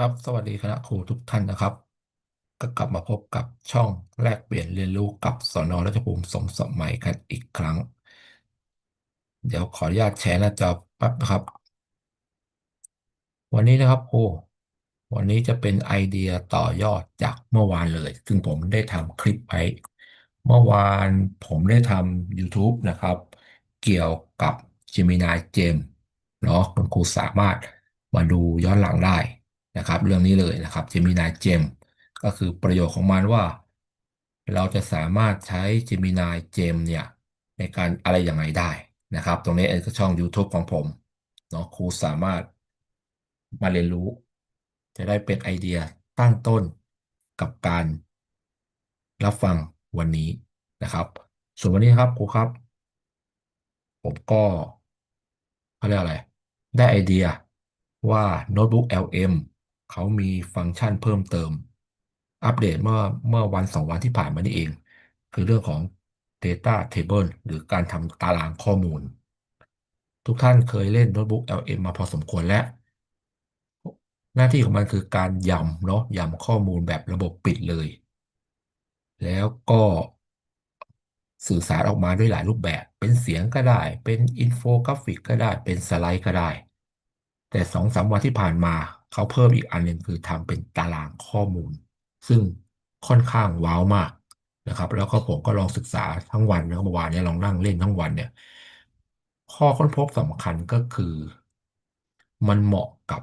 ครับ สวัสดีคณะครูทุกท่านนะครับ ก็กลับมาพบกับช่องแลกเปลี่ยนเรียนรู้กับสนรัชภูมิสมสมัยกันอีกครั้ง เดี๋ยวขออนุญาตแชร์หน้าจอแป๊บนะครับ วันนี้นะครับครูวันนี้จะเป็นไอเดียต่อยอดจากเมื่อวานเลย ซึ่งผมได้ทำคลิปไว้ เมื่อวานผมได้ทำ YouTube นะครับ เกี่ยวกับ Gemini Gem เนาะคุณครูสามารถมาดูย้อนหลังได้ นะครับเรื่องนี้เลยนะครับ Gemini Gem ก็คือประโยชน์ของมันว่า เราจะสามารถใช้ Gemini Gem เนี่ยในการอะไรอย่างไรได้นะครับ ตรงนี้เองก็ช่อง YouTube ของผมเนาะครูสามารถมาเรียนรู้ จะได้เป็นไอเดียตั้งต้นกับการรับฟังวันนี้นะครับ ส่วนวันนี้ครับครูครับ ผมก็เขาเรียกอะไร ได้ไอเดียว่าโน้ตบุ๊ก LM เขามีฟังก์ชันเพิ่มเติม อัปเดตเมื่อเมื่อวันสองวันที่ผ่านมานี่เอง คือเรื่องของ Data Table หรือการทำตารางข้อมูล ทุกท่านเคยเล่นโน้ตบุ๊ก LM มาพอสมควรแล้ว หน้าที่ของมันคือการยำเนาะยำข้อมูลแบบระบบปิดเลย แล้วก็สื่อสารออกมาด้วยหลายรูปแบบ เป็นเสียงก็ได้ เป็นอินโฟกราฟิกก็ได้ เป็นสไลด์ก็ได้ แต่สองสามวันที่ผ่านมา เขาเพิ่มอีกอันหนึ่งคือทำเป็นตารางข้อมูล ซึ่งค่อนข้างว้าวมากนะครับ แล้วก็ผมก็ลองศึกษาทั้งวันแล้วเมื่อวานนี้ลองนั่งเล่นทั้งวันเนี่ยข้อค้นพบสำคัญก็คือ มันเหมาะกับ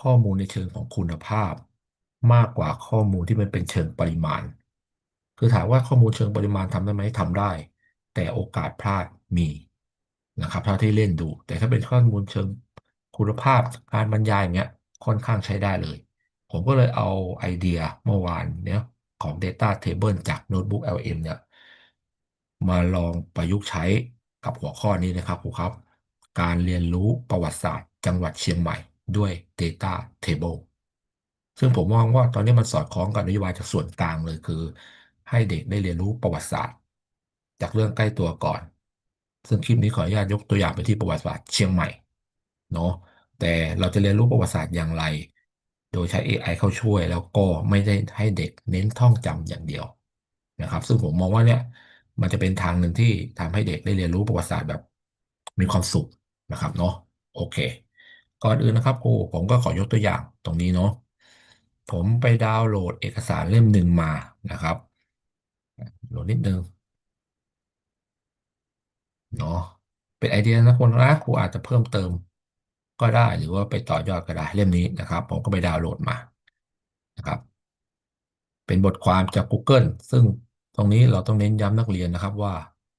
ข้อมูลในเชิงของคุณภาพ มากกว่าข้อมูลที่มันเป็นเชิงปริมาณ คือถามว่าข้อมูลเชิงปริมาณทำได้ไหมทำได้ แต่โอกาสพลาดมีนะครับถ้าที่เล่นดู แต่ถ้าเป็นข้อมูลเชิง คุณภาพการบรรยายอย่างเงี้ยค่อนข้างใช้ได้เลย ผมก็เลยเอาไอเดียเมื่อวานเนี้ยของ Data Table จากโน้ตบุ๊ก LM เนี่ยมาลองประยุกต์ใช้กับหัวข้อนี้นะครับครูครับ การเรียนรู้ประวัติศาสตร์จังหวัดเชียงใหม่ด้วย Data Table ซึ่งผมมองว่าตอนนี้มันสอดคล้องกับนโยบายจากส่วนกลางเลยคือ ให้เด็กได้เรียนรู้ประวัติศาสตร์ จากเรื่องใกล้ตัวก่อน ซึ่งคลิปนี้ขออนุญาตยกตัวอย่างไปที่ประวัติศาสตร์เชียงใหม่ เนาะแต่เราจะเรียนรู้ประวัติศาสตร์อย่างไร โดยใช้ AI เข้าช่วยแล้วก็ไม่ได้ให้เด็กเน้นท่องจำอย่างเดียวนะครับ ซึ่งผมมองว่าเนี่ยมันจะเป็นทางหนึ่งที่ทำให้เด็กได้เรียนรู้ประวัติศาสตร์แบบ มีความสุขนะครับเนาะโอเค ก่อนอื่นนะครับครูผมก็ขอยกตัวอย่างตรงนี้เนาะผมไปดาวน์โหลดเอกสารเล่มหนึ่งมานะครับโหลดนิดนึงเนาะเป็นไอเดียนะคนนะครูอาจจะเพิ่มเติม ก็ได้หรือว่าไปต่อยอดก็ได้เล่มนี้นะครับ ผมก็ไปดาวน์โหลดมานะครับ เป็นบทความจาก Google ซึ่งตรงนี้เราต้องเน้นย้ำนักเรียนนะครับว่า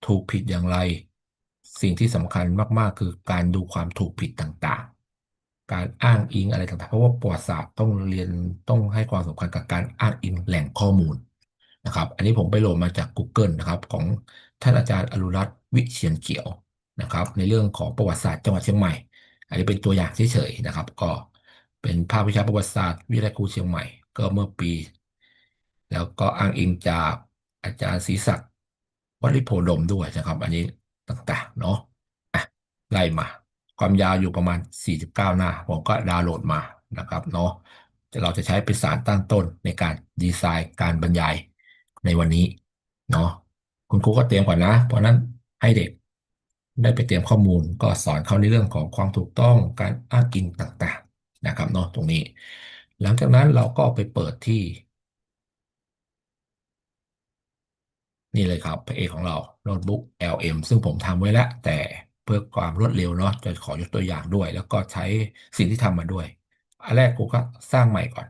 ถูกผิดอย่างไร สิ่งที่สำคัญมากๆ คือการดูความถูกผิดต่างๆ การอ้างอิงอะไรต่างๆ เพราะว่าประวัติศาสตร์ต้องเรียนต้องให้ความสำคัญกับการอ้างอิงแหล่งข้อมูลนะครับ อันนี้ผมไปโหลดมาจาก Google นะครับของท่านอาจารย์อรุรัตน์วิเชียนเกี่ยวนะครับ ในเรื่องของประวัติศาสตร์จังหวัดเชียงใหม่ อันนี้เป็นตัวอย่างเฉยๆนะครับ ก็เป็นภาควิชาประวัติศาสตร์วิทยาลัยครูเชียงใหม่ ก็เมื่อปี แล้วก็อ้างอิงจากอาจารย์ศรีศักดิ์วัลิโพดมด้วยนะครับ อันนี้ต่างๆเนาะอะไล่มา ความยาวอยู่ประมาณ 49 หน้า ผมก็ดาวน์โหลดมานะครับเนาะเราจะใช้เป็นสารตั้งต้นในการดีไซน์การบรรยายในวันนี้เนาะคุณครูก็เตรียมก่อนนะ เพราะนั้นให้เด็ก ได้ไปเตรียมข้อมูลก็สอนเขาในเรื่องของความถูกต้องการอ้างอิงต่างๆนะครับเนาะตรงนี้ หลังจากนั้นเราก็ไปเปิดที่ นี่เลยครับพระเอของเราโน้ตบุ๊ก LM ซึ่งผมทำไว้แล้ว แต่เพื่อความรวดเร็วเนาะจะขอยกตัวอย่างด้วย แล้วก็ใช้สิ่งที่ทำมาด้วย อันแรกกูก็สร้างใหม่ก่อน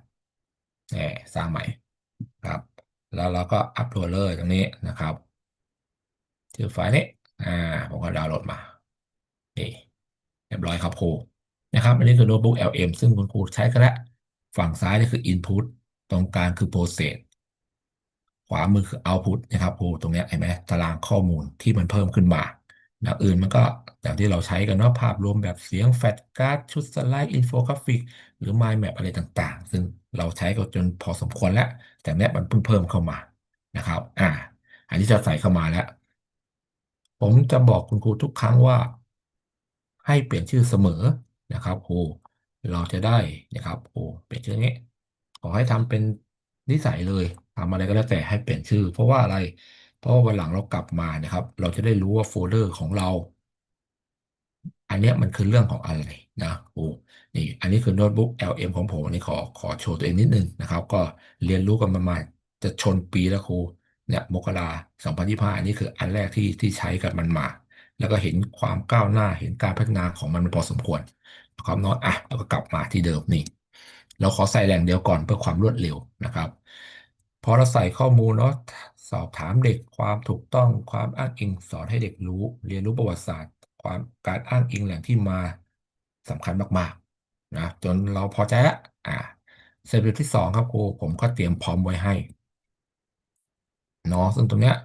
แหมสร้างใหม่ครับ แล้วเราก็อัปโหลดเลยตรงนี้นะครับชื่อไฟล์นี้ อ่าผมก็ดาวน์โหลดมานี่เรียบร้อยครับครูนะครับอันนี้คือโน้ตบุ๊ก LM ซึ่งคุณครูใช้กันแล้วฝั่งซ้ายนี่คือ Input ตรงกลางคือ Process ขวามือคือ output นะครับครูตรงนี้เห็นไหมตารางข้อมูลที่มันเพิ่มขึ้นมาอย่างอื่นมันก็อย่างที่เราใช้กันเนาะภาพรวมแบบเสียงแฟลชการ์ดชุดสไลด์อินโฟกราฟิก หรือ mind map อะไรต่างๆ ซึ่งเราใช้กันจนพอสมควรแล้ว แต่เนี้ยมันเพิ่งเพิ่มเข้ามานะครับ อ่า อันนี้จะใส่เข้ามาแล้ว ผมจะบอกคุณครูทุกครั้งว่า ให้เปลี่ยนชื่อเสมอนะครับครูเราจะได้นะครับโอ้เป็นชื่อนี้ขอให้ทำเป็นนิสัยเลยทำอะไรก็แล้วแต่ให้เปลี่ยนชื่อ เพราะว่าอะไร เพราะว่าวันหลังเรากลับมานะครับ เราจะได้รู้ว่าโฟลเดอร์ของเรา อันเนี้ยมันคือเรื่องของอะไรนะโอ้นี่อันนี้คือโน้ตบุ๊ก LM ของผมอันนี้ขอขอโชว์ตัวเองนิดนึงนะครับ ก็เรียนรู้กันประมาจะชนปีแล้วครู เนี่ยมกราสองพันยี่ห้าอันนี้คืออันแรกที่ที่ใช้กับมันมา แล้วก็เห็นความก้าวหน้าเห็นการพัฒนาของมันพอสมควรครับเนาะอะแล้วก็กลับมาที่เดิมนี่ เราขอใส่แหล่งเดียวก่อนเพื่อความรวดเร็วนะครับพอเราใส่ข้อมูลเนาะสอบถามเด็กความถูกต้องความอ้างอิงสอนให้เด็กรู้ เรียนรู้ประวัติศาสตร์ ความการอ้างอิงแหล่งที่มาสำคัญมากๆนะจนเราพอใจละอ่าสเต็ปที่สองครับครูผมก็เตรียมพร้อมไว้ให้ เนาะซึ่งตรงเนี้ย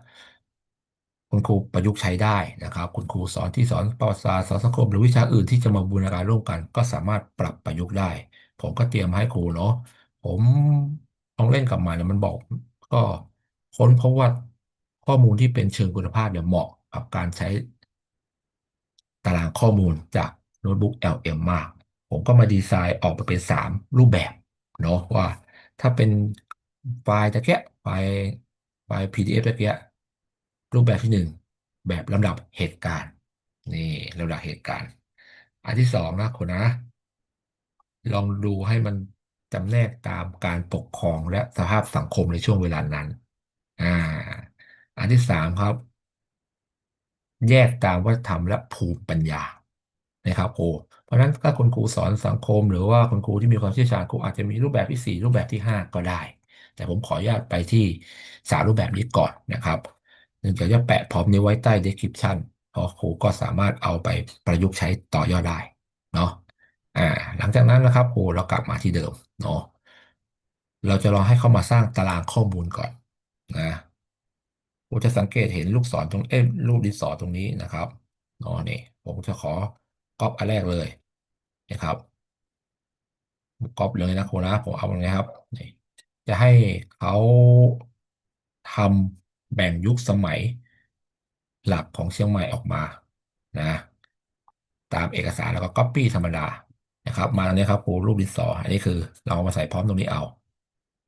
คุณครูประยุกต์ใช้ได้นะครับ คุณครูสอนที่สอนประวัติศาสตร์สอนสังคม หรือวิชาอื่นที่จะมาบูรณาการร่วมกัน ก็สามารถปรับประยุกต์ได้ ผมก็เตรียมให้ครูเนาะผมลองเล่นกับมันเนี่ยมันบอก ก็ค้นพบว่าข้อมูลที่เป็นเชิงคุณภาพเนี่ยเหมาะกับการใช้ตารางข้อมูลจากโน้ตบุ๊ก LM มาก ผมก็มาดีไซน์ออกมาเป็น 3 รูปแบบเนาะว่าถ้าเป็นไฟล์ตะเกียไฟล์ ไฟล์ PDF ตะเกียรูปแบบที่หนึ่งแบบลำดับเหตุการณ์ นี่ลำดับเหตุการณ์ อันที่สองนะคุณนะ ลองดูให้มันจำแนกตามการปกครองและสภาพสังคมในช่วงเวลานั้น อ่า อันที่สามครับ แยกตามวัฒนธรรมและภูมิปัญญานะครับครูเพราะฉะนั้นถ้าคุณครูสอนสังคม หรือว่าคุณครูที่มีความเชี่ยวชาญครูอาจจะมีรูปแบบที่สี่รูปแบบที่ห้าก็ได้ แต่ผมขออนุญาตไปที่สารูปแบบนี้ก่อนนะครับหนึ่งจะจะแปะพร้อมนี้ไว้ใต้ description พอครูก็สามารถเอาไปประยุกต์ใช้ต่อยอดได้เนาะอ่าหลังจากนั้นนะครับครูเรากลับมาที่เดิมเนาะเราจะลองให้เขามาสร้างตารางข้อมูลก่อนนะผมจะสังเกตเห็นลูกศรตรงเอ้รูปดินสอตรงนี้นะครับอ๋อนี่ผมจะขอก๊อปอันแรกเลยนะครับก๊อปเลยนะครูนะผมเอาตรงนี้ครับนี่ จะให้เขาทำแบ่งยุคสมัยหลักของเชียงใหม่ออกมานะ ตามเอกสารแล้วก็ก๊อปปี้ธรรมดานะครับ มาตรงนี้ครับครูรูปดินสออันนี้คือเรามาใส่พร้อมตรงนี้เอา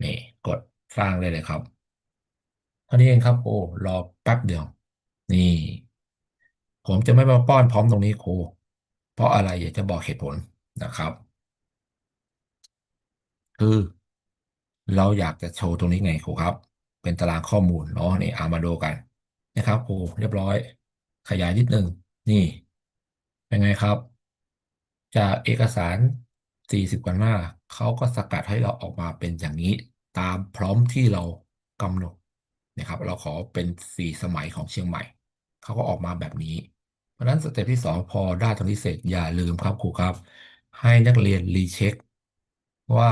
นี่กดสร้างได้เลยครับเท่านี้เองครับโอ้รอแป๊บเดียว นี่ ผมจะไม่มาป้อนพร้อมตรงนี้ครูเพราะอะไรอยากจะบอกเหตุผลนะครับ คือ เราอยากจะโชว์ตรงนี้ไงครูครับ เป็นตารางข้อมูลเนาะนี่เอามาดูกันนะครับครูเรียบร้อย ขยายนิดนึงนี่ เป็นไงครับ จากเอกสาร40กว่าหน้าเขาก็สกัดให้เราออกมาเป็นอย่างนี้ ตามพร้อมที่เรากำหนดนะครับ เราขอเป็นสี่สมัยของเชียงใหม่เขาก็ออกมาแบบนี้ เพราะนั้นสเต็ปที่สองพอได้ตรงนี้เสร็จอย่าลืมครับครูครับ ให้นักเรียนรีเช็คว่า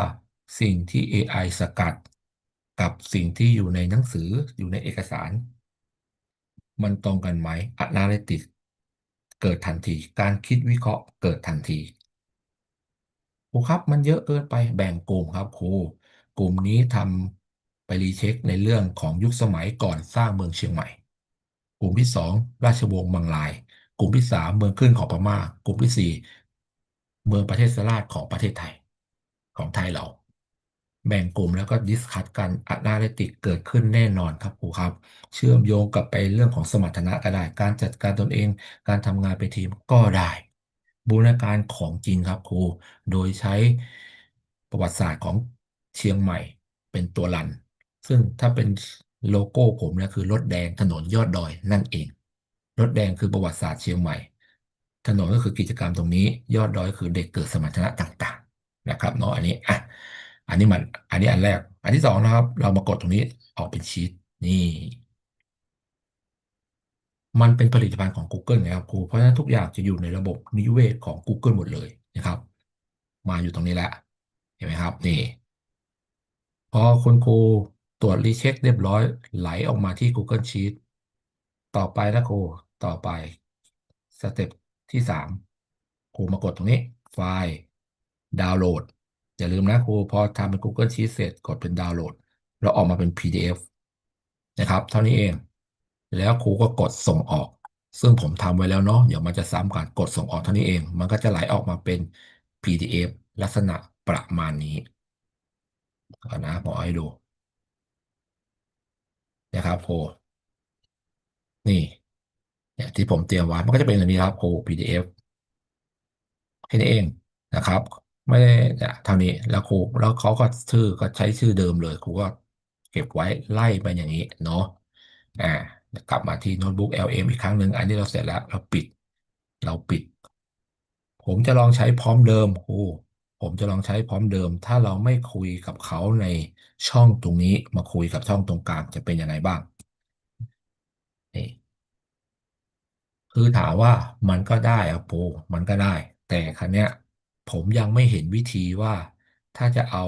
สิ่งที่ AI สกัด กับสิ่งที่อยู่ในหนังสืออยู่ในเอกสาร มันตรงกันไหม Analytics เกิดทันที การคิดวิเคราะห์เกิดทันทีครูครับมันเยอะเกินไปแบ่งกลุ่มครับครูกลุ่มนี้ทำไปรีเช็คในเรื่องของยุคสมัยก่อนสร้างเมืองเชียงใหม่ กลุ่มที่สองราชวงศ์มังลาย กลุ่มที่สามเมืองขึ้นของพม่ากลุ่มที่สี่เมืองประเทศสลาดของประเทศไทย ของไทยเรา แบ่งกลุ่มแล้วก็ดิสคัสกันอนาลิติกเกิดขึ้นแน่นอนครับครูครับ เชื่อมโยงกับไปเรื่องของสมรรถนะก็ได้ การจัดการตนเอง การทำงานเป็นทีมก็ได้ บูรณาการของจริงครับครู โดยใช้ประวัติศาสตร์ของเชียงใหม่เป็นตัวรัน ซึ่งถ้าเป็นโลโก้ผมเนี่ยคือรถแดงถนนยอดดอยนั่นเอง รถแดงคือประวัติศาสตร์เชียงใหม่ ถนนก็คือกิจกรรมตรงนี้ ยอดดอยคือเด็กเกิดสมรรถนะต่าง ๆ นะครับเนาะอันนี้อะ อันนี้มัน อันนี้อันแรก อันที่สองนะครับ เรามากดตรงนี้ออกเป็นชีตนี่ มันเป็นผลิตภัณฑ์ของ Google นะครับครูเพราะฉะนั้นทุกอย่างจะอยู่ในระบบนิเวศของ Google หมดเลยนะครับ มาอยู่ตรงนี้แล้วเห็นไหมครับ นี่ พอคุณครูตรวจรีเช็คเรียบร้อยไหลออกมาที่ Google Sheet ต่อไปนะครูต่อไปสเต็ปที่สามครูมากดตรงนี้ ไฟล์ ดาวน์โหลด อย่าลืมนะครูพอทำเป็น Google Sheet เสร็จกดเป็นดาวน์โหลด แล้วออกมาเป็น PDF นะครับ เท่านี้เอง แล้วครูก็กดส่งออก ซึ่งผมทำไว้แล้วเนาะเดี๋ยวมันจะซ้ำกันกดส่งออกเท่านี้เอง มันก็จะไหลออกมาเป็น PDF ลักษณะประมาณนี้ก่อนนะผมเอให้ดูนะครับโคนี่เนี่ยที่ผมเตรียมไว้มันก็จะเป็นแบบนี้ครับโค PDF แค่นี้เองนะครับ ไม่ได้เนี่ยเท่านี้แล้วครูแล้วเขาก็ชื่อก็ใช้ชื่อเดิมเลยครูก็เก็บไว้ไล่ไปอย่างนี้เนาะอ่ากลับมาที่โน้ตบุ๊ก LM อลเอ็มอีกครั้งหนึ่งอันนี้เราเสร็จแล้วเราปิด เราปิด ผมจะลองใช้พร้อมเดิมครูผมจะลองใช้พร้อมเดิม ถ้าเราไม่คุยกับเขาในช่องตรงนี้มาคุยกับช่องตรงกลางจะเป็นยังไงบ้างนี่คือถามว่ามันก็ได้อะปูมันก็ได้ แต่ครั้งเนี้ย ผมยังไม่เห็นวิธีว่าถ้าจะเอา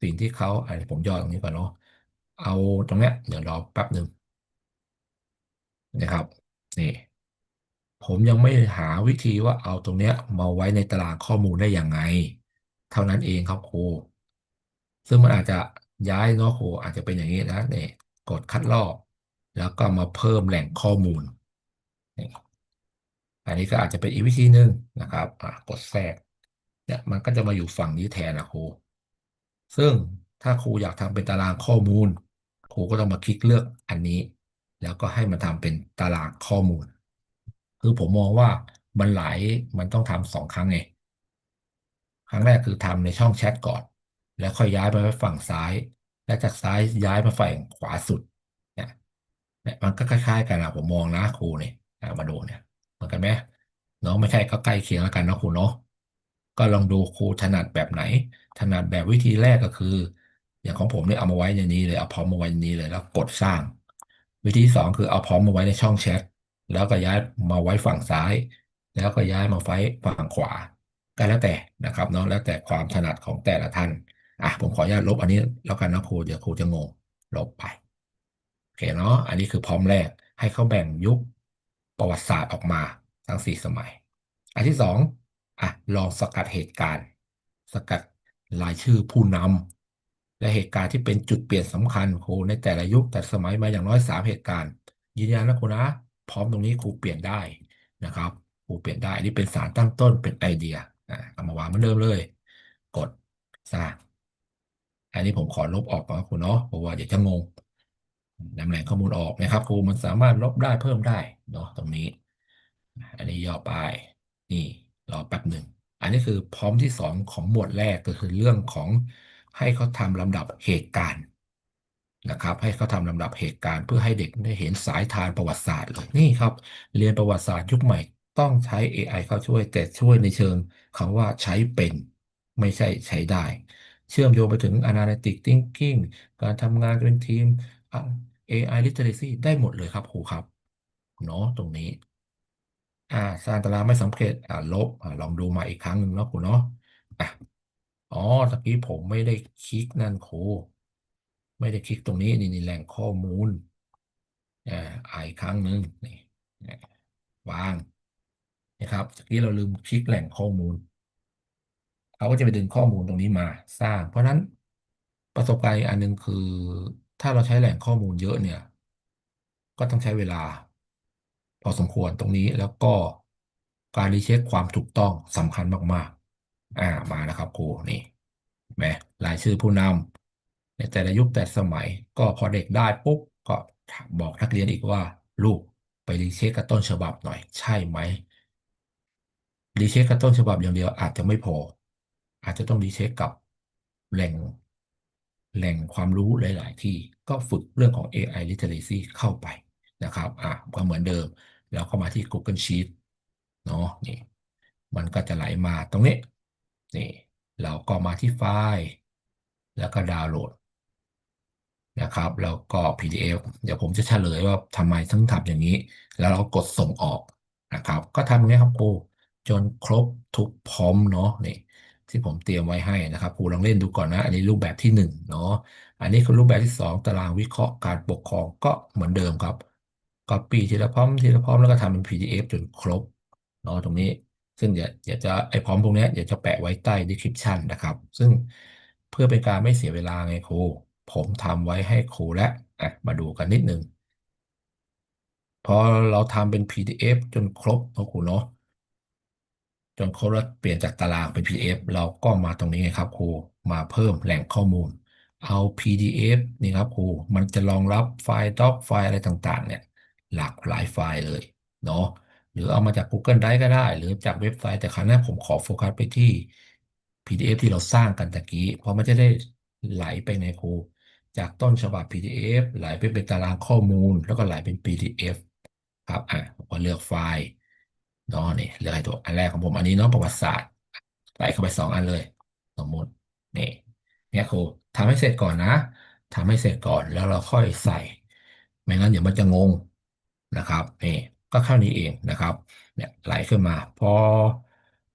สิ่งที่เขาอันนี้ผมย่อตรงนี้ก่อนเนาะเอาตรงเนี้ยเดี๋ยวรอแป๊บหนึ่งนะครับนี่ผมยังไม่หาวิธีว่าเอาตรงเนี้ยมาไว้ในตารางข้อมูลได้ยังไง เท่านั้นเองครับครูซึ่งมันอาจจะย้ายเนาะครูอาจจะเป็นอย่างนี้นะนี่กดคัดลอก แล้วก็มาเพิ่มแหล่งข้อมูลนี่อันนี้ก็อาจจะเป็นอีกวิธีหนึ่งนะครับกดแทรก เนี่ยมันก็จะมาอยู่ฝั่งนี้แทนนะครูซึ่งถ้าครูอยากทำเป็นตารางข้อมูล ครูก็ต้องมาคลิกเลือกอันนี้ แล้วก็ให้มันทำเป็นตารางข้อมูล คือผมมองว่ามันหลายมันต้องทำสองครั้งไงครั้งแรกคือทำในช่องแชทก่อน แล้วค่อยย้ายไปไว้ฝั่งซ้าย และจากซ้ายย้ายมาฝั่งขวาสุดเนี่ยเนี่ยมันก็คล้ายๆกันนะผมมองนะครูเนี่ยมาดูเนี่ยเหมือนกันไหมเนาะไม่ใช่ก็ใกล้เคียงแล้วกันเนาะครูเนาะ ก็ลองดูครูถนัดแบบไหน ถนัดแบบวิธีแรกก็คือ อย่างของผมเนี่ยเอามาไว้ในนี้เลยเอาพร้อมมาไว้ในนี้เลยแล้วกดสร้าง วิธีสองคือเอาพร้อมมาไว้ในช่องแชทแล้วก็ย้ายมาไว้ฝั่งซ้าย แล้วก็ย้ายมาไว้ฝั่งขวาก็แล้วแต่นะครับเนาะแล้วแต่ความถนัดของแต่ละท่านอะผมขออนุญาตลบอันนี้แล้วกันนะครูเดี๋ยวครูจะงงลบไปโอเคเนาะอันนี้คือพร้อมแรกให้เขาแบ่งยุคประวัติศาสตร์ออกมาทั้งสี่สมัย อันที่สอง อะลองสกัดเหตุการณ์ สกัดรายชื่อผู้นำและเหตุการณ์ที่เป็นจุดเปลี่ยนสำคัญครูในแต่ละยุคแต่สมัยมาอย่างน้อยสามเหตุการณ์ ยืนยันนะครูนะ พร้อมตรงนี้ครูเปลี่ยนได้นะครับครูเปลี่ยนได้นนี้เป็นสารตั้งต้นเป็นไอเดียอะเอามาวางเหมือนเดิมเลย กดสร้างอันนี้ผมขอลบออกก่อนครูเนาะเพราะว่าเดี๋ยวจะงงนำแหล่งข้อมูลออกนะครับครูมันสามารถลบได้เพิ่มได้เนาะตรงนี้ อันนี้ย่อไปนี่ รอแป๊บหนึ่ง อันนี้คือพร้อมที่สองของหมวดแรกก็คือเรื่องของให้เขาทำลำดับเหตุการณ์นะครับ ให้เขาทำลำดับเหตุการณ์เพื่อให้เด็กได้เห็นสายทานประวัติศาสตร์เลยนี่ครับ เรียนประวัติศาสตร์ยุคใหม่ต้องใช้ AI เข้าช่วย แต่ช่วยในเชิงคำว่าใช้เป็น ไม่ใช่ใช้ได้ เชื่อมโยงไปถึง Analytic Thinking การทำงานเป็นทีมอะ AI Literacy ได้หมดเลยครับครูครับ เนาะตรงนี้ อ่าสร้างตารางไม่สำเร็จอ่าลบอ่าลองดูมาอีกครั้งหนึ่งเนาะครูเนาะอะอ๋อตะกี้ผมไม่ได้คลิกนั่นครูไม่ได้คลิกตรงนี้นี่นี่แหล่งข้อมูลอ่าอ่าอีกครั้งหนึ่งนี่วางนะครับตะกี้เราลืมคลิกแหล่งข้อมูลเขาก็จะไปดึงข้อมูลตรงนี้มาสร้าง เพราะฉะนั้นประสบการณ์อันหนึงคือ ถ้าเราใช้แหล่งข้อมูลเยอะเนี่ย ก็ต้องใช้เวลา พอสมควรตรงนี้แล้วก็การรีเช็คความถูกต้องสำคัญมากๆ อ่ามานะครับครูนี่เห็นไหมรายชื่อผู้นำในแต่ละยุคแต่สมัย ก็พอเด็กได้ปุ๊บก็บอกนักเรียนอีกว่า ลูกไปรีเช็คกับต้นฉบับหน่อย ใช่ไหมรีเช็คกับต้นฉบับอย่างเดียวอาจจะไม่พอ อาจจะต้องรีเช็คกับแหล่งแหล่งความรู้หลาย ๆ ที่ก็ฝึกเรื่องของ AI Literacy เข้าไปนะครับ อะก็เหมือนเดิม แล้วเข้ามาที่ Google Sheet เนาะนี่มันก็จะไหลมาตรงนี้นี่เราก็มาที่ไฟล์ แล้วก็ดาวน์โหลดนะครับแล้วก็ PDF เดี๋ยวผมจะเฉลยว่าทำไมถึงทำอย่างนี้ แล้วเรากดส่งออกนะครับ ก็ทำอย่างนี้ครับครูจนครบทุกพร้อมเนาะนี่ที่ผมเตรียมไว้ให้นะครับครูลองเล่นดูก่อนนะ อันนี้รูปแบบที่หนึ่งเนาะอันนี้คือรูปแบบที่สองตารางวิเคราะห์การปกครองก็เหมือนเดิมครับ Copy ทีละพร้อมทีละพร้อมแล้วก็ทำเป็น PDF จนครบเนาะตรงนี้ ซึ่งเดี๋ยวเดี๋ยวจะไอ้พร้อมพวกนี้เดี๋ยวจะแปะไว้ใต้ description นะครับ ซึ่งเพื่อเป็นการไม่เสียเวลาไงครูผมทำไว้ให้ครูแล้วอะมาดูกันนิดนึงพอเราทำเป็น PDF จนครบเนาะครูเนาะจนครบแล้วเปลี่ยนจากตารางเป็น PDF เราก็มาตรงนี้ไงครับครูมาเพิ่มแหล่งข้อมูล เอา PDF นี่ครับครูมันจะรองรับไฟล์ด็อกไฟล์อะไรต่างๆ เนี่ย หลากหลายไฟล์เลยเนาะหรือเอามาจาก Google Drive ก็ได้ หรือจากเว็บไซต์แต่ครั้งนี้ผมขอโฟกัสไปที่ PDF ที่เราสร้างกันตะกี้ เพราะมันจะได้ไหลไปในโคจากต้นฉบับ PDF ไหลไปเป็นตารางข้อมูล แล้วก็ไหลเป็น PDF ครับอะผมก็เลือกไฟล์เนาะนี่เลือกให้ตัวอันแรกของผมอันนี้เนาะประวัติศาสตร์ใส่เข้าไปสองอันเลย สมมตินี่เนี่ยครูทำให้เสร็จก่อนนะทำให้เสร็จก่อนแล้วเราค่อยใส่ ไม่งั้นเดี๋ยวมันจะงง นะครับนี่ก็แค่นี้เองนะครับเนี่ยไหลขึ้นมาพอ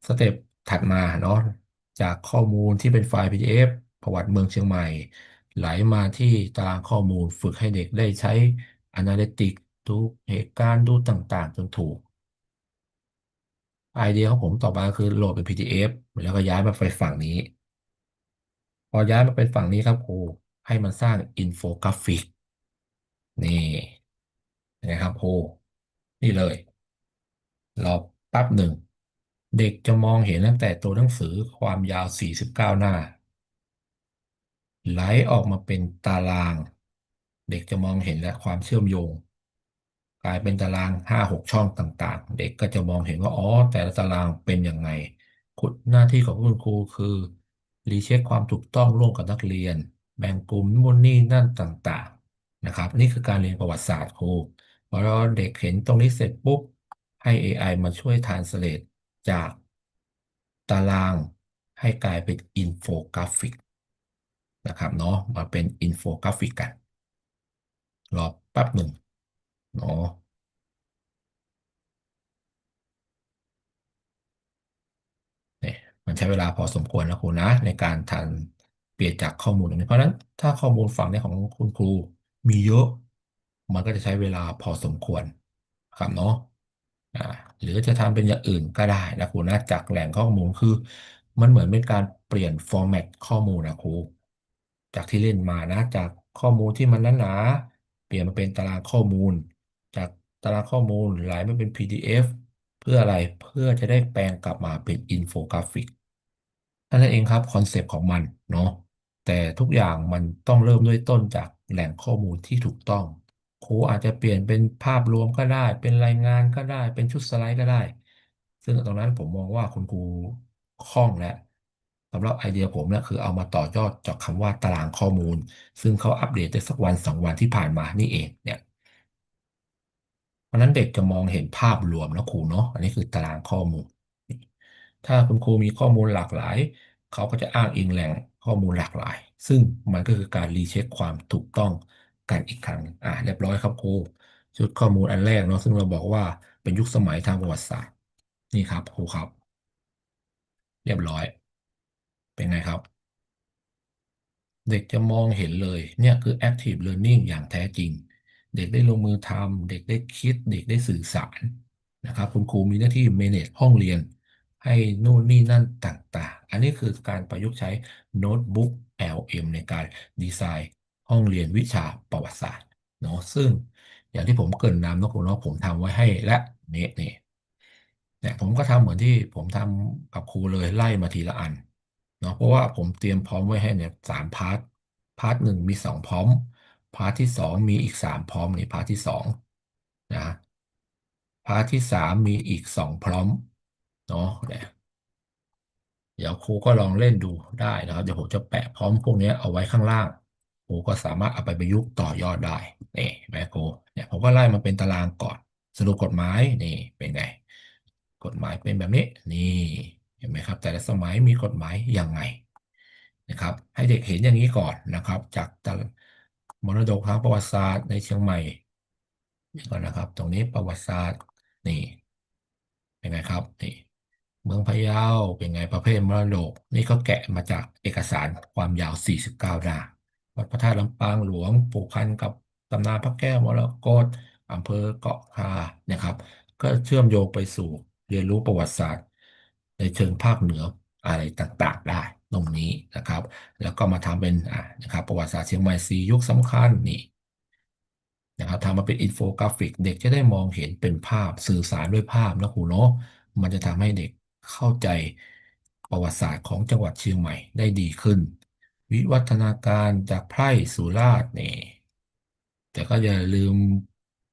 สเต็ปถัดมาเนาะจากข้อมูลที่เป็นไฟล์ PDF ประวัติเมืองเชียงใหม่ ไหลมาที่ตารางข้อมูลฝึกให้เด็กได้ใช้ Analytics ดูเหตุการณ์ดูต่างๆ จนถูกไอเดียของผมต่อมาคือโหลดเป็น PDF แล้วก็ย้ายมาไปฝั่งนี้ พอย้ายมาเป็นฝั่งนี้ครับครูให้มันสร้างอินโฟกราฟิก นี่ นะครับครูนี่เลยรอแป๊บหนึ่ง เด็กจะมองเห็นตั้งแต่ตัวหนังสือความยาว 49 หน้า ไหลออกมาเป็นตาราง เด็กจะมองเห็นและความเชื่อมโยง กลายเป็นตารางห้าหกช่องต่างๆ เด็กก็จะมองเห็นว่าอ๋อแต่ละตารางเป็นยังไงคุณหน้าที่ของคุณครูคือรีเช็คความถูกต้องร่วมกับนักเรียน แบ่งกลุ่มนู่นนี่นั่นต่างๆนะครับ นี่คือการเรียนประวัติศาสตร์ครู พอเราเด็กเห็นตรงนี้เสร็จปุ๊บ ให้ AI มาช่วยทานสเลตจากตารางให้กลายเป็นอินโฟกราฟิกนะครับเนาะมาเป็นอินโฟกราฟิกกัน รอแป๊บหนึ่งเนาะเนี่ยมันใช้เวลาพอสมควรนะครูนะ ในการทันเปลี่ยนจากข้อมูลตรงนี้เพราะฉะนั้นถ้าข้อมูลฝั่งนี้ของคุณครูมีเยอะ มันก็จะใช้เวลาพอสมควรครับเนาะอ่าหรือจะทำเป็นอย่างอื่นก็ได้นะครูนะจากแหล่งข้อมูลคือ มันเหมือนเป็นการเปลี่ยนฟอร์แมตข้อมูลนะครูจากที่เล่นมานะ จากข้อมูลที่มันหนาๆเปลี่ยนมาเป็นตารางข้อมูล จากตารางข้อมูลไหลมาเป็น PDF เพื่ออะไรเพื่อจะได้แปลงกลับมาเป็นอินโฟกราฟิกนั่นเองครับคอนเซปต์ของมันเนาะแต่ทุกอย่างมันต้องเริ่มด้วยต้นจากแหล่งข้อมูลที่ถูกต้อง ครูอาจจะเปลี่ยนเป็นภาพรวมก็ได้ เป็นรายงานก็ได้ เป็นชุดสไลด์ก็ได้ ซึ่งตรงนั้นผมมองว่าคุณครูคล่องแล้วสำหรับไอเดียผมเนี่ยคือเอามาต่อยอดจากคำว่าตารางข้อมูล ซึ่งเขาอัปเดตได้สักวันสองวันที่ผ่านมานี่เองเนี่ยเพราะนั้นเด็กจะมองเห็นภาพรวมนะครูเนาะอันนี้คือตารางข้อมูล ถ้าคุณครูมีข้อมูลหลากหลาย เขาก็จะอ้างอิงแหล่งข้อมูลหลากหลาย ซึ่งมันก็คือการรีเช็คความถูกต้อง กันอีกครั้งอ่าเรียบร้อยครับครูชุดข้อมูลอันแรกเนาะซึ่งเราบอกว่าเป็นยุคสมัยทางประวัติศาสตร์ นี่ครับครูครับ เรียบร้อย เป็นไงครับ เด็กจะมองเห็นเลย เนี่ยคือ active learning อย่างแท้จริง เด็กได้ลงมือทำเด็กได้คิด เด็กได้สื่อสารนะครับคุณครูมีหน้าที่ manage ห้องเรียน ให้นู่นนี่นั่นต่าง ๆ อันนี้คือการประยุกต์ใช้โน้ตบุ๊ก LM ในการดีไซน์ ห้องเรียนวิชาประวัติศาสตร์เนาะซึ่งอย่างที่ผมเกริ่นนำนะคุณเนาะผมทำไว้ให้และเนี่นี่เนี่ยผมก็ทำเหมือนที่ผมทำกับครูเลยไล่มาทีละอันเนาะเพราะว่าผมเตรียมพร้อมไว้ให้เนี่ยสามพาร์ทพาร์ทหนึ่งมีสองพร้อมพาร์ทที่สองมีอีกสามพร้อมในพาร์ทที่สองนะพาร์ทที่สามมีอีกสองพร้อมเนาะเนี่ยเดี๋ยวครูก็ลองเล่นดูได้นะครับเดี๋ยวผมจะแปะพร้อมพวกนี้เอาไว้ข้างล่าง ครูก็สามารถเอาไปประยุกต์ต่อยอดได้นี่แม่ครูเนี่ยผมก็ไล่มาเป็นตารางก่อน สรุปกฎหมายนี่เป็นไง กฎหมายเป็นแบบนี้นี่เห็นไหมครับ แต่ละสมัยมีกฎหมายยังไงนะครับ ให้เด็กเห็นอย่างนี้ก่อนนะครับ จากมรดกทางประวัติศาสตร์ในเชียงใหม่นี่ก่อนนะครับ ตรงนี้ประวัติศาสตร์นี่เป็นไงครับนี่เมืองพะเยาเป็นไงประเภทมรดก นี่ก็แกะมาจากเอกสารความยาว 49 หน้า วัดพระธาตุลำปางหลวงผูกพันกับตำนานพระแก้วมรกตอำเภอเกาะคานะครับ ก็เชื่อมโยงไปสู่เรียนรู้ประวัติศาสตร์ ในเชิงภาคเหนืออะไรต่างๆ ได้ตรงนี้นะครับ แล้วก็มาทำเป็นอ่านะครับ ประวัติศาสตร์เชียงใหม่สี่ยุคสำคัญนี่นะครับทำมาเป็นอินโฟกราฟิก เด็กจะได้มองเห็นเป็นภาพสื่อสารด้วยภาพนะครูเนาะมันจะทำให้เด็กเข้าใจประวัติศาสตร์ของจังหวัดเชียงใหม่ได้ดีขึ้น วิวัฒนาการจากไพร่สู่ราษฎร์เนี่ยแต่ก็อย่าลืม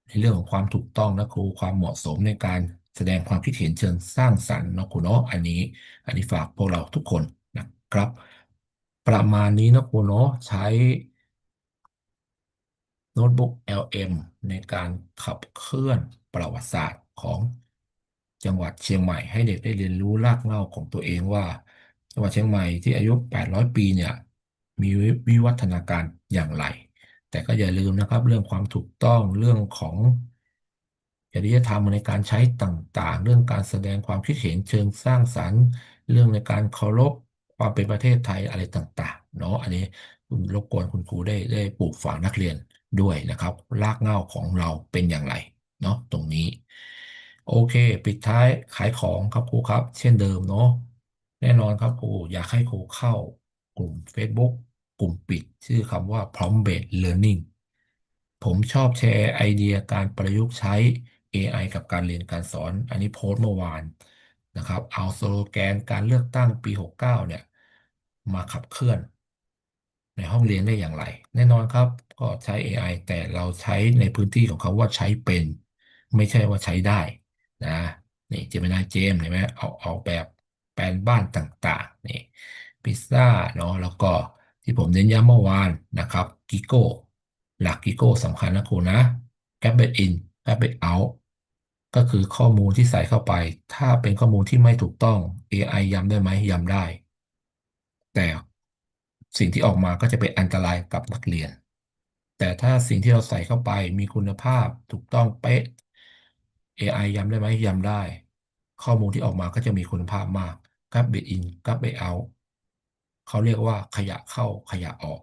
ในเรื่องของความถูกต้องนะครูความเหมาะสมในการแสดงความคิดเห็นเชิงสร้างสรรค์นะครูเนาะอันนี้ อันนี้ฝากพวกเราทุกคนนะครับ ประมาณนี้นะครูเนาะใช้โน้ตบุ๊ก LM ในการขับเคลื่อนประวัติศาสตร์ของจังหวัดเชียงใหม่ให้เด็กได้เรียนรู้รากเหง้าของตัวเองว่า จังหวัดเชียงใหม่ที่อายุ 800 ปีเนี่ย มีวิวัฒนาการอย่างไร แต่ก็อย่าลืมนะครับ เรื่องความถูกต้องเรื่องของจริยธรรมในการใช้ต่างๆ เรื่องการแสดงความคิดเห็นเชิงสร้างสรรค์ เรื่องในการเคารพความเป็นประเทศไทยอะไรต่างๆเนาะอันนี้คุณรบกวนคุณครูได้ได้ปลูกฝังนักเรียนด้วยนะครับ รากเหง้าของเราเป็นอย่างไรเนาะตรงนี้ โอเค ปิดท้ายขายของครับครูครับ เช่นเดิมเนาะแน่นอนครับครูอยากให้ครูเข้ากลุ่ม Facebook กลุ่มปิด ชื่อคำว่า Prompt Based Learning ผมชอบแชร์ไอเดียการประยุกต์ใช้ AI กับการเรียนการสอน อันนี้โพสต์เมื่อวานนะครับ เอาสโลแกนการเลือกตั้งปี 69 เนี่ย มาขับเคลื่อน ในห้องเรียนได้อย่างไร แน่นอนครับ ก็ใช้ AI แต่เราใช้ในพื้นที่ของเขาว่าใช้เป็น ไม่ใช่ว่าใช้ได้นะนี่เจมินาเจมเห็นไหมเอาออกแบบแปลนบ้านต่างๆนี่พิซซ่าเนาะแล้วก็ ที่ผมเน้นย้ำเมื่อวานนะครับกิโก้หลักกิโก้สำคัญนะครูนะ Garbage in Garbage out ก็คือข้อมูลที่ใส่เข้าไป ถ้าเป็นข้อมูลที่ไม่ถูกต้อง AI ย้ำได้ไหมย้ำได้ แต่สิ่งที่ออกมาก็จะเป็นอันตรายกับนักเรียน แต่ถ้าสิ่งที่เราใส่เข้าไปมีคุณภาพถูกต้องเป๊ะ AI ย้ำได้ไหมย้ำได้ ข้อมูลที่ออกมาก็จะมีคุณภาพมาก garbage in garbage out เขาเรียกว่าขยะเข้าขยะออก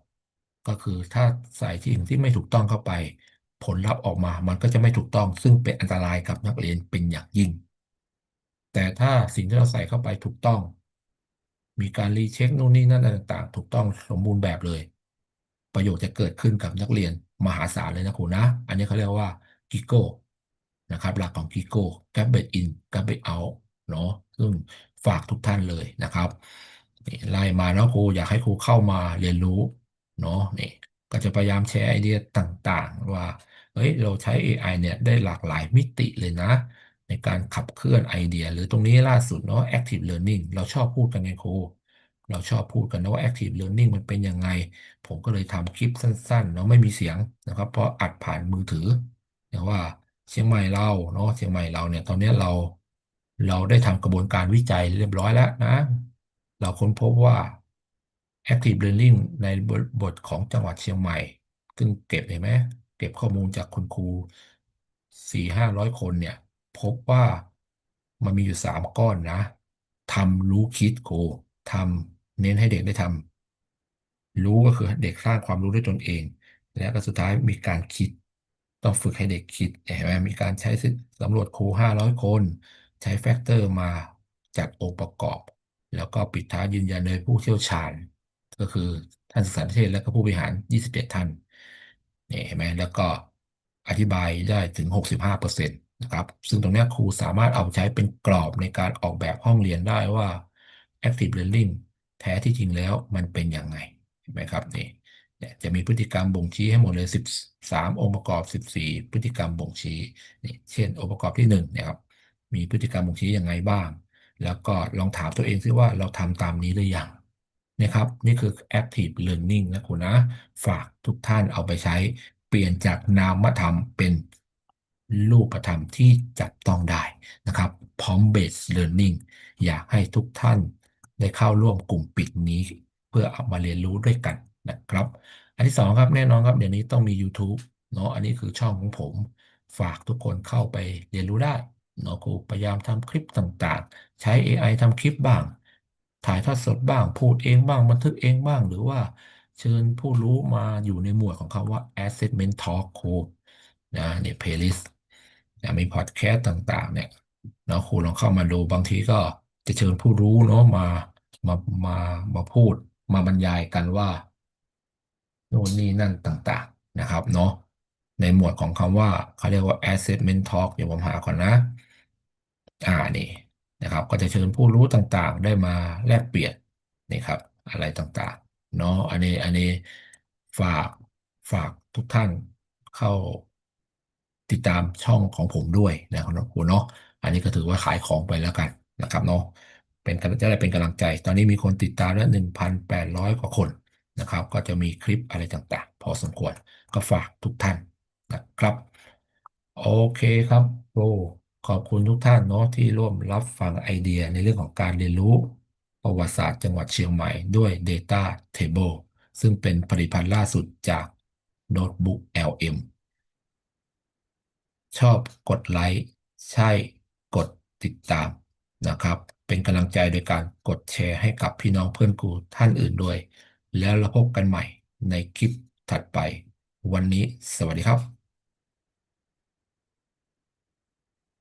ก็คือถ้าใส่สิ่งที่ไม่ถูกต้องเข้าไป ผลลัพธ์ออกมามันก็จะไม่ถูกต้อง ซึ่งเป็นอันตรายกับนักเรียนเป็นอย่างยิ่ง แต่ถ้าสิ่งที่เราใส่เข้าไปถูกต้อง มีการรีเช็คนู่นนี่นั่นต่างๆ ถูกต้องสมบูรณ์แบบเลย ประโยชน์จะเกิดขึ้นกับนักเรียนมหาศาลเลยนะครูนะ อันนี้เขาเรียกว่ากิโก้นะครับหลักของกิโก้ Garbage in Garbage out เนาะซึ่งฝากทุกท่านเลยนะครับ นี่ไล่มาแล้วครูอยากให้ครูเข้ามาเรียนรู้เนาะนี่ก็จะพยายามแชร์ไอเดียต่างๆ ว่าเฮ้ยเราใช้ AI เนี่ยได้หลากหลายมิติเลยนะ ในการขับเคลื่อนไอเดีย หรือตรงนี้ล่าสุดเนาะ active learning เราชอบพูดกันไงครูเราชอบพูดกันนะว่า active learning มันเป็นยังไง ผมก็เลยทำคลิปสั้นๆเนาะไม่มีเสียงนะครับ เพราะอัดผ่านมือถือแต่ว่าเชียงใหม่เราเนาะเชียงใหม่เราเนี่ยตอนนี้เราเราได้ทำกระบวนการวิจัยเรียบร้อยแล้วนะ เราค้นพบว่า active learning ในบทบทของจังหวัดเชียงใหม่ ซึ่งเก็บเห็นไหมเก็บข้อมูลจากคุณครูสี่ห้าร้อยคนเนี่ย พบว่ามันมีอยู่สามก้อนนะทำรู้คิดครูทำเน้นให้เด็กได้ทำรู้ก็คือเด็กสร้างความรู้ด้วยตนเอง และก็สุดท้ายมีการคิด ต้องฝึกให้เด็กคิดเห็นไหมมีการใช้สำรวจครูห้าร้อยคน ใช้แฟกเตอร์มาจัดองค์ประกอบ แล้วก็ปิดท้ายยืนยันโดยผู้เชี่ยวชาญ ก็คือท่านศึกษาธิการและก็ผู้บริหาร 21 ท่านนี่เห็นไหมแล้วก็อธิบายได้ถึง 65%นะครับ ซึ่งตรงนี้ครูสามารถเอาใช้เป็นกรอบในการออกแบบห้องเรียนได้ว่า active learning แท้ที่จริงแล้วมันเป็นยังไงเห็นไหมครับนี่เนี่ยจะมีพฤติกรรมบ่งชี้ให้หมดเลย 13 องค์ประกอบ 14 พฤติกรรมบ่งชี้นี่เช่นองค์ประกอบที่1นี่ยครับมีพฤติกรรมบ่งชี้ยังไงบ้าง แล้วก็ลองถามตัวเองซิว่าเราทำตามนี้หรือยังนะครับ นี่คือ active learning นะคุณนะ ฝากทุกท่านเอาไปใช้ เปลี่ยนจากนามธรรมเป็นรูปธรรมที่จับต้องได้นะครับ พร้อม based learning อยากให้ทุกท่านได้เข้าร่วมกลุ่มปิดนี้ เพื่อเอามาเรียนรู้ด้วยกันนะครับ อันที่สองครับแน่นอนครับเดี๋ยวนี้ต้องมี YouTube เนาะอันนี้คือช่องของผม ฝากทุกคนเข้าไปเรียนรู้ได้ เนาะครูพยายามทำคลิปต่างๆ ใช้ AI ทำคลิปบ้าง ถ่ายทอดสดบ้าง พูดเองบ้าง บันทึกเองบ้าง หรือว่าเชิญผู้รู้มาอยู่ในหมวดของคำว่า Assessment Talk Code นะเนี่ย playlist นะมีพอดแคสต์ต่าง ๆ เนี่ยเนาะครูลองเข้ามาดูบางทีก็จะเชิญผู้รู้เนาะมามามามาพูด มาบรรยายกันว่าโน่นนี่นั่นต่างๆนะครับเนาะในหมวดของคำว่าเขาเรียกว่า assessment talk เดี๋ยวผมหาก่อนนะ อ่านี่นะครับ ก็จะเชิญผู้รู้ต่างๆ ได้มาแลกเปลี่ยนนี่ครับ อะไรต่างๆ เนาะอันนี้อันนี้ฝากฝากทุกท่านเข้าติดตามช่องของผมด้วยนะครับคุณเนาะอันนี้ก็ถือว่าขายของไปแล้วกันนะครับเนาะเป็นกำลังจะได้เป็นกำลังใจ ตอนนี้มีคนติดตามแล้วหนึ่งพันแปดร้อยกว่าคนนะครับ ก็จะมีคลิปอะไรต่างๆ พอสมควรก็ฝากทุกท่านนะครับ โอเคครับโปร ขอบคุณทุกท่านเนาะที่ร่วมรับฟังไอเดียในเรื่องของการเรียนรู้ ประวัติศาสตร์จังหวัดเชียงใหม่ด้วย Data Table ซึ่งเป็นผลิตภัณฑ์ล่าสุดจากโน้ตบุ๊ก LM ชอบกดไลค์ใช่กดติดตามนะครับ เป็นกำลังใจโดยการกดแชร์ให้กับพี่น้องเพื่อนครูท่านอื่นด้วย แล้วเราพบกันใหม่ในคลิปถัดไป วันนี้สวัสดีครับ